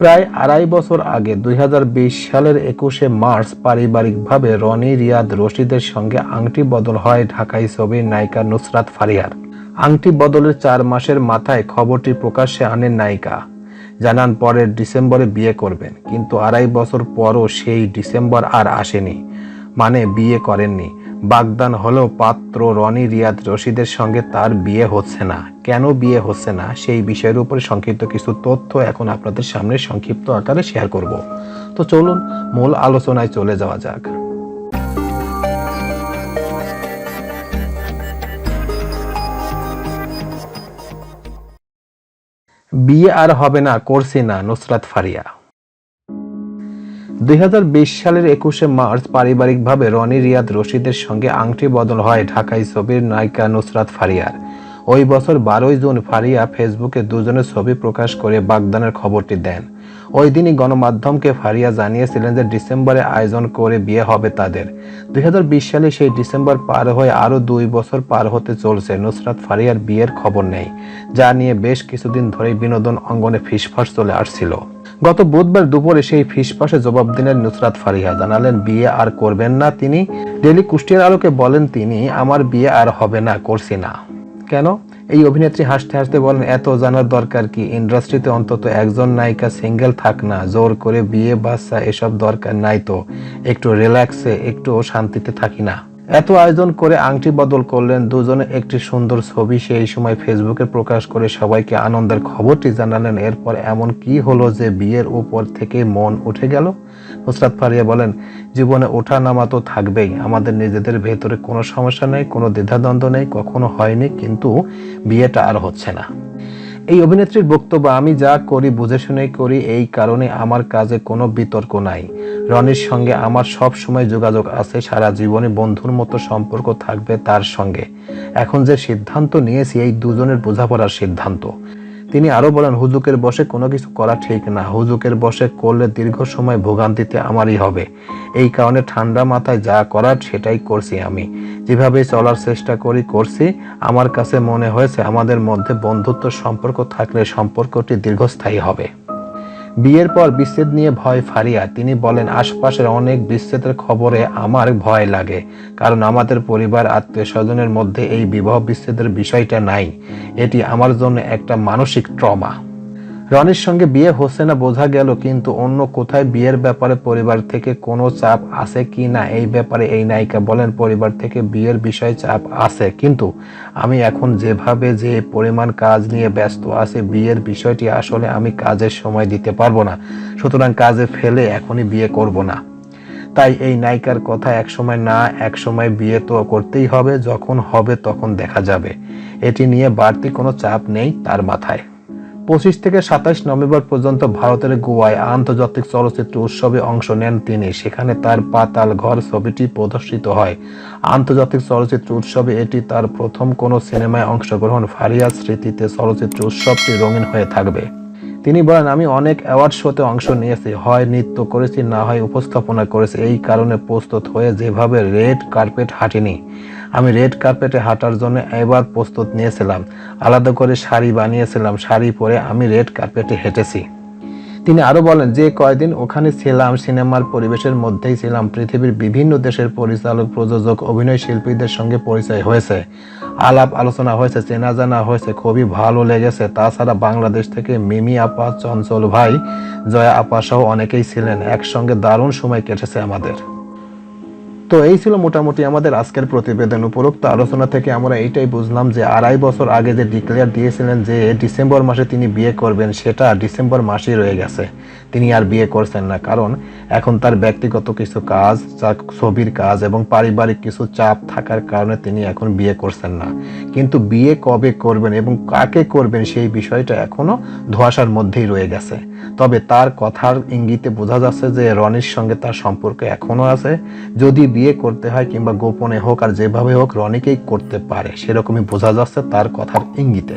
প্রায় আড়াই বছর আগে দুই হাজার বিশ সালের একুশে মার্চ পারিবারিকভাবে রনি রিয়াদ রশিদের সঙ্গে আংটি বদল হয় ঢাকাই ছবির নায়িকা নুসরাত ফারিয়ার। আংটি বদলের চার মাসের মাথায় খবরটি প্রকাশ্যে আনেন নায়িকা। জানান পরের ডিসেম্বরে বিয়ে করবেন, কিন্তু আড়াই বছর পরও সেই ডিসেম্বর আর আসেনি মানে বিয়ে করেননি। বাগদান হলেও পাত্র রনি রিয়াদ রশিদের সঙ্গে তার বিয়ে হচ্ছে না। কেন বিয়ে হচ্ছে না? সেই বিষয়ের উপরে সংক্ষিপ্ত কিছু তথ্য এখন আপনাদের সামনে সংক্ষিপ্ত আকারে শেয়ার করব। তো চলুন মূল আলোচনায় চলে যাওয়া যাক। বিয়ে আর হবে না, করছি না, নুসরাত ফারিয়া। দুই হাজার বিশ সালের একুশে মার্চ পারিবারিকভাবে রনি রিয়াদ রশিদের সঙ্গে আংটি বদল হয় ঢাকাই ছবির নায়িকা নুসরাত ফারিয়ার। ওই বছর বারোই জুন ফারিয়া ফেসবুকে দুজনের ছবি প্রকাশ করে বাগদানের খবরটি দেন। ওই দিনই গণমাধ্যমকে ফারিয়া জানিয়েছিলেন যে ডিসেম্বরে আয়োজন করে বিয়ে হবে তাদের। দুই হাজার বিশ সালে সেই ডিসেম্বর পার হয়ে আরও দুই বছর পার হতে চলছে নুসরাত ফারিয়ার বিয়ের খবর নেই, যা নিয়ে বেশ কিছুদিন ধরেই বিনোদন অঙ্গনে ফিসফাস চলে আসছিল। গত বুধবার দুপুরে সেই ফিসফাসে জবাব দিলেন নুসরাত ফারিহা। জানালেন, বিয়ে আর করবেন না তিনি। ডেলি কুষ্টিয়ার আলোকে বলেন তিনি, আমার বিয়ে আর হবে না, করছি না কেন? এই অভিনেত্রী হাসতে হাসতে বলেন, এত জানার দরকার কি? ইন্ডাস্ট্রিতে অন্তত একজন নায়িকা সিঙ্গেল থাক না। জোর করে বিয়ে, বাচ্চা, এসব দরকার নাই তো। একটু রিল্যাক্সে, একটু শান্তিতে থাকি না। এত আয়োজন করে আংটি বদল করলেন দুজনে একটি সুন্দর ছবি সেই সময় ফেসবুকে প্রকাশ করে সবাইকে আনন্দের খবরটি জানালেন। এরপর এমন কি হলো যে বিয়ের উপর থেকে মন উঠে গেল? নুসরাত ফারিয়া বলেন, জীবনে ওঠা নামা তো থাকবেই। আমাদের নিজেদের ভেতরে কোনো সমস্যা নেই, কোনো দ্বিধাদ্বন্দ্ব নেই, কখনো হয়নি, কিন্তু বিয়েটা আর হচ্ছে না। এই অভিনেত্রীর বক্তব্য, আমি যা করি, বুঝে শুনেই করি, এই কারণে আমার কাজে কোনো বিতর্ক নাই। রনির সঙ্গে আমার সব সময় যোগাযোগ আছে, সারা জীবনে বন্ধুর মতো সম্পর্ক থাকবে তার সঙ্গে। এখন যে সিদ্ধান্ত নিয়েছি, এই দুজনের বোঝাপড়ার সিদ্ধান্ত। তিনি আরও বলেন, হুজুকের বসে কোনো কিছু করা ঠিক না। হুজুকের বসে করলে দীর্ঘ সময় ভোগান্তিতে আমারই হবে। এই কারণে ঠান্ডা মাথায় যা করার সেটাই করছি আমি। যেভাবে চলার চেষ্টা করি, করছি। আমার কাছে মনে হয়েছে, আমাদের মধ্যে বন্ধুত্ব সম্পর্ক থাকলে সম্পর্কটি দীর্ঘস্থায়ী হবে। বিয়ের পর বিচ্ছেদ নিয়ে ভয় ফারিয়া তিনি বলেন, আশপাশের অনেক বিচ্ছেদের খবরে আমার ভয় লাগে, কারণ আমাদের পরিবার আত্মীয় স্বজনের মধ্যে এই বিবাহ বিচ্ছেদের বিষয়টা নাই। এটি আমার জন্য একটা মানসিক ট্রমা। রনির সঙ্গে বিয়ে হচ্ছে না বোঝা গেল, কিন্তু অন্য কোথায় বিয়ের ব্যাপারে পরিবার থেকে কোনো চাপ আছে কি না, এই ব্যাপারে এই নায়িকা বলেন পরিবার থেকে বিয়ের বিষয়ে চাপ আছে। কিন্তু আমি এখন যেভাবে যে পরিমাণ কাজ নিয়ে ব্যস্ত আছি, বিয়ের বিষয়টি আসলে আমি কাজের সময় দিতে পারব না, সুতরাং কাজে ফেলে এখনই বিয়ে করব না। তাই এই নায়িকার কথা এক সময় না এক সময় বিয়ে তো করতেই হবে, যখন হবে তখন দেখা যাবে। এটি নিয়ে বাড়তি কোনো চাপ নেই তার মাথায়। পঁচিশ থেকে সাতাশ নভেম্বর পর্যন্ত ভারতের গোয়ায় আন্তর্জাতিক চলচ্চিত্র উৎসবে অংশ নেন তিনি। সেখানে তার পাতাল ঘর ছবিটি প্রদর্শিত হয়। আন্তর্জাতিক চলচ্চিত্র উৎসবে এটি তার প্রথম কোনো সিনেমায় অংশগ্রহণ। ফারিয়ার স্মৃতিতে চলচ্চিত্র উৎসবটি রঙিন হয়ে থাকবে। তিনি বলেন, আমি অনেক অ্যাওয়ার্ড শোতে অংশ নিয়েছি। হয় নৃত্য করেছি, না হয় উপস্থাপনা করেছি। এই কারণে প্রস্তুত হয়ে যেভাবে রেড কার্পেট হাঁটিনি। আমি রেড কার্পেটে হাঁটার জন্য এবার প্রস্তুত নিয়েছিলাম। আলাদা করে শাড়ি বানিয়েছিলাম, শাড়ি পরে আমি রেড কার্পেটে হেঁটেছি। তিনি আরও বলেন, যে কয়দিন ওখানে ছিলাম, সিনেমার পরিবেশের মধ্যেই ছিলাম, পৃথিবীর বিভিন্ন দেশের পরিচালক, প্রযোজক, অভিনয় শিল্পীদের সঙ্গে পরিচয় হয়েছে। আলাপ আলোচনা হয়েছে, চেনা জানা হয়েছে, খুবই ভালো লেগেছে। তাছাড়া বাংলাদেশ থেকে মিমি আপা, চঞ্চল ভাই, জয়া আপা সহ অনেকেই ছিলেন। একসঙ্গে দারুণ সময় কেটেছে আমাদের। তো এই ছিল মোটামুটি আমাদের আজকের প্রতিবেদন উপরোক্ত আলোচনা থেকে আমরা এইটাই বুঝলাম যে আড়াই বছর আগে যে ডিক্লেয়ার দিয়েছিলেন যে ডিসেম্বর মাসে তিনি বিয়ে করবেন, সেটা ডিসেম্বর মাসেই রয়ে গেছে। তিনি আর বিয়ে করছেন না, কারণ এখন তার ব্যক্তিগত কিছু কাজ ছবির কাজ এবং পারিবারিক কিছু চাপ থাকার কারণে তিনি এখন বিয়ে করছেন না। কিন্তু বিয়ে কবে করবেন এবং কাকে করবেন সেই বিষয়টা এখনও ধোঁয়াশার মধ্যেই রয়ে গেছে। তবে তার কথার ইঙ্গিতে বোঝা যাচ্ছে যে রনির সঙ্গে তার সম্পর্ক এখনও আছে। যদি বিয়ে করতে হয় কিংবা গোপনে হোক আর যেভাবে হোক রনিকেই করতে পারে, সেরকমই বোঝা যাচ্ছে তার কথার ইঙ্গিতে।